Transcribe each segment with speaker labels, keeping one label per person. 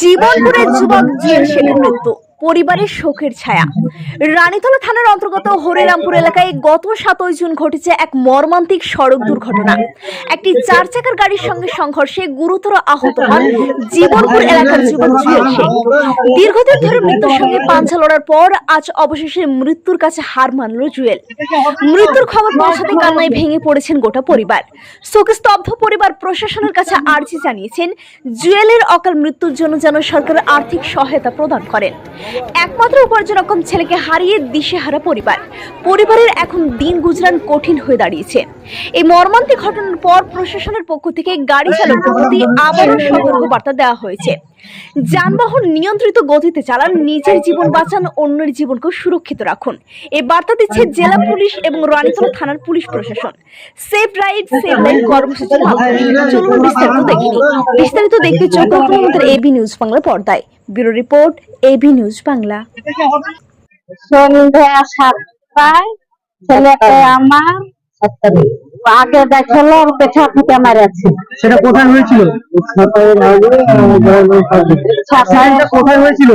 Speaker 1: জীবনপুরের যুবক শেখের মৃত্যু পরিবারের শোকের ছায়া। রানীতলা থানার অন্তর্গত হরিরামপুর এলাকায় গত সাতই জুন ঘটেছে এক মর্মান্তিক সড়ক দুর্ঘটনা। একটি চার চাকার গাড়ির সঙ্গে সংঘর্ষে গুরুতর আহত হন জীবনপুর এলাকার যুবক দীর্ঘদিন ধরে মৃত্যুর সঙ্গে পাঞ্চা লড়ার পর আজ অবশেষে মৃত্যুর কাছে হার মানল জুয়েল। মৃত্যুর খবর পৌঁছাতে কান্নায় ভেঙে পড়েছেন গোটা পরিবার। শোকস্তব্ধ পরিবার প্রশাসনের কাছে আর্জি জানিয়েছেন, জুয়েলের অকাল মৃত্যুর জন্য যেন সরকার আর্থিক সহায়তা প্রদান করেন। একমাত্র উপার্জনক্ষম ছেলেকে হারিয়ে দিশেহারা পরিবার। পরিবারের এখন দিন গুজরান কঠিন হয়ে দাঁড়িয়েছে। এই মর্মান্তিক ঘটনার পর প্রশাসনের পক্ষ থেকে গাড়ি চালকদের প্রতি আবারও সতর্ক বার্তা দেওয়া হয়েছে। যানবাহন নিয়ন্ত্রিত গতিতে চালান, নিজের জীবন বাঁচান, অন্যের জীবনকে সুরক্ষিত রাখুন। এই বার্তা দিচ্ছে জেলা পুলিশ এবং রানীতলা থানার পুলিশ প্রশাসন। সেফ রাইড সেফ লাইফ কর্মসূচির চলুন বিস্তারিত দেখিনি বিস্তারিত দেখতে চোখ আমাদের এবি নিউজ বাংলা পর্দায়। Bureau report AB news Bangla.
Speaker 2: সন্ধ্যা আমার আগে দেখল পেছা
Speaker 3: সেটা কোথায় হয়েছিল? কোথায় হয়েছিল?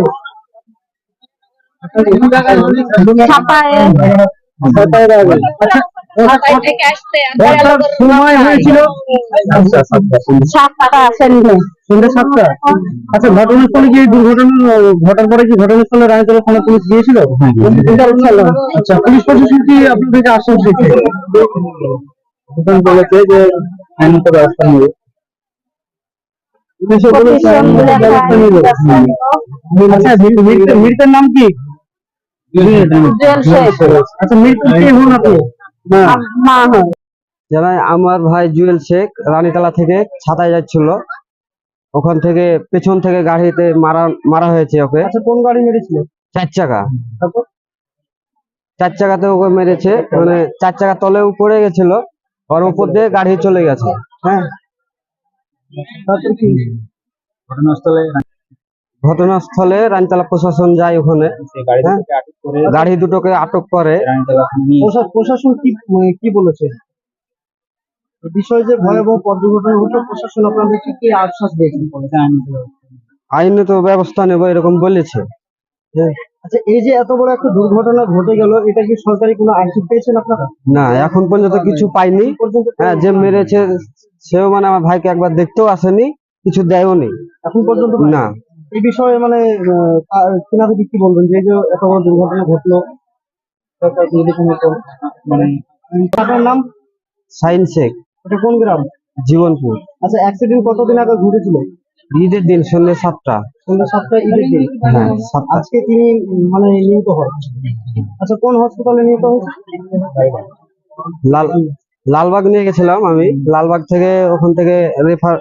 Speaker 2: ছাপায়।
Speaker 3: কটার সময় হয়েছিল?
Speaker 2: সাতটা সন্ধ্যে
Speaker 3: সন্ধ্যে সাতটা? আচ্ছা ঘটনাস্থলে কি এই দুর্ঘটনা ঘটার পরে কি ঘটনাস্থলে রায়তলা থানা পুলিশ গিয়েছিল? আচ্ছা পুলিশ প্রশাসন কি আপনাদেরকে আশ্বাস দিচ্ছে বলেছে যে আইনত ব্যবস্থা নেবে। নেবে। আচ্ছা মৃত- মৃত- মৃতের নাম কি? আচ্ছা মৃত্যু কে হন আপনি?
Speaker 2: মা হয়
Speaker 4: জানাই আমার ভাই জুয়েল শেখ রানীতলা থেকে ছাতায় যাচ্ছিল। ওখান থেকে পেছন থেকে গাড়িতে মারা মারা হয়েছে ওকে।
Speaker 3: আচ্ছা কোন গাড়ি মেরেছিল?
Speaker 4: চার চাকা। চার চাকাতে ওকে মেরেছে মানে চার চাকা তলেও পড়ে গেছিল ওর উপর দিয়ে গাড়ি চলে গেছে।
Speaker 3: হ্যাঁ। ঘটনাস্থলে
Speaker 4: ঘটনাস্থলে রানীতলা প্রশাসন যায় ওখানে। হ্যাঁ, গাড়ি দুটোকে আটক করে।
Speaker 3: প্রশাসন কি মানে কি বলেছে? বিষয়ে যে ভয়াবহ পথ দুর্ঘটনা ঘটলো প্রশাসন আপনাদেরকে কি আশ্বাস দিয়েছে?
Speaker 4: আইনত ব্যবস্থা নেব। এরকম বলেছে।
Speaker 3: আচ্ছা এই যে এত বড় একটা দুর্ঘটনা ঘটে গেল এটা কি সরকারি কোনো আর্থিক পেয়েছেন আপনারা?
Speaker 4: না এখন পর্যন্ত কিছু পাইনি। হ্যাঁ যে মেরেছে সেও মানে আমার ভাইকে একবার দেখতেও আসেনি কিছু দেয়ও নি।
Speaker 3: এখন পর্যন্ত
Speaker 4: না।
Speaker 3: এই বিষয়ে মানে কিনাদের কি বলবেন যে যে এত বড় দুর্ঘটনা ঘটলো মানে আপনার নাম?
Speaker 4: সাইন শেখ।
Speaker 3: এটা কোন গ্রাম?
Speaker 4: জীবনপুর।
Speaker 3: আচ্ছা অ্যাক্সিডেন্ট কতদিন আগে ঘটেছিল?
Speaker 4: ঈদের দিন সন্ধ্যে সাতটা।
Speaker 3: সন্ধ্যা সাতটায় ঈদের দিন?
Speaker 4: হ্যাঁ
Speaker 3: আজকে তিনি মানে নিহত হয় আচ্ছা কোন হসপিটালে নিহত হয়েছে?
Speaker 4: লাল লালবাগ নিয়ে গেছিলাম আমি। লালবাগ থেকে ওখান থেকে রেফার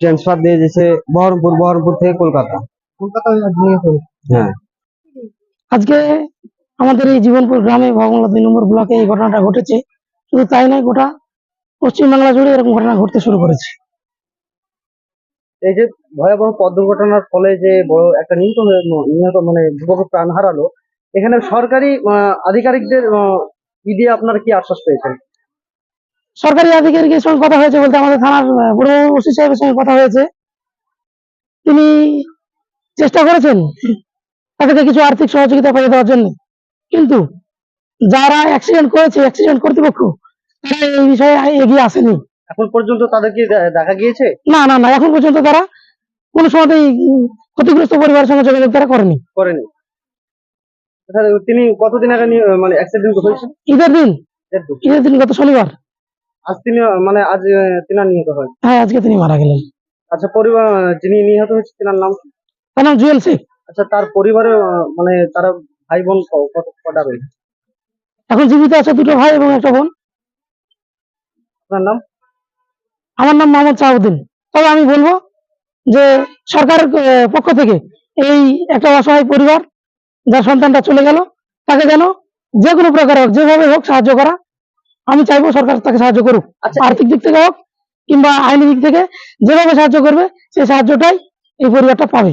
Speaker 4: ট্রান্সফার দিয়ে দিয়েছে বহরমপুর বহরমপুর থেকে কলকাতা। হ্যাঁ
Speaker 5: আজকে আমাদের এই জীবনপুর গ্রামে ভগমলা দুই নম্বর ব্লকে এই ঘটনাটা ঘটেছে। শুধু তাই নয় গোটা পশ্চিমবাংলা জুড়ে এরকম ঘটনা ঘটতে শুরু করেছে।
Speaker 3: এই যে ভয়াবহ পথ দুর্ঘটনার ফলে যে বড় একটা নিহত নিহত মানে যুবকের প্রাণ হারালো এখানে সরকারি আহ, আধিকারিকদের আহ, ই দিয়ে আপনারা কি আশ্বাস পেয়েছেন?
Speaker 5: সরকারি আধিকারিকের সঙ্গে কথা হয়েছে বলতে আমাদের থানার বড় ওসি সাহেবের সঙ্গে কথা হয়েছে। তিনি চেষ্টা করেছেন? তাকে কিছু আর্থিক সহযোগিতা পেয়ে দেওয়ার জন্য। কিন্তু যারা অ্যাক্সিডেন্ট করেছে অ্যাক্সিডেন্ট কর্তৃপক্ষ তারা এই বিষয়ে এগিয়ে আসেনি।
Speaker 3: এখন পর্যন্ত তাদেরকে দেখা গিয়েছে?
Speaker 5: না না না এখন পর্যন্ত তারা কোনো উম, ক্ষতিগ্রস্ত পরিবারের সঙ্গে যোগাযোগ তারা করেনি।
Speaker 3: করেনি। তিনি কতদিন আগে মানে অ্যাক্সিডেন্ট হয়েছে
Speaker 5: ঈদের দিন। ঈদের দিন। গত শনিবার।
Speaker 3: আজ তিনি মানে আজ তিনার নিহত হয়
Speaker 5: হ্যাঁ আজকে তিনি মারা গেলেন।
Speaker 3: আচ্ছা পরিবার যিনি নিহত হয়েছে তিনার নাম কি?
Speaker 5: তার নাম জুয়েল শেখ।
Speaker 3: আচ্ছা তার পরিবারে মানে তারা ভাই বোন কটা রয়েছে
Speaker 5: এখন জীবিত আছে দুটো ভাই এবং একটা বোন।
Speaker 3: আপনার নাম?
Speaker 5: আমার নাম মোহাম্মদ শাহাবুদ্দিন তবে আমি বলব যে সরকারের পক্ষ থেকে এই একটা অসহায় পরিবার যার সন্তানটা চলে গেল তাকে যেন যে কোনো প্রকার হোক যেভাবে হোক সাহায্য করা আমি চাইব সরকার তাকে সাহায্য করুক।
Speaker 3: আচ্ছা
Speaker 5: আর্থিক দিক থেকে হোক কিংবা আইনি দিক থেকে যেভাবে সাহায্য করবে সেই সাহায্যটাই এই পরিবারটা পাবে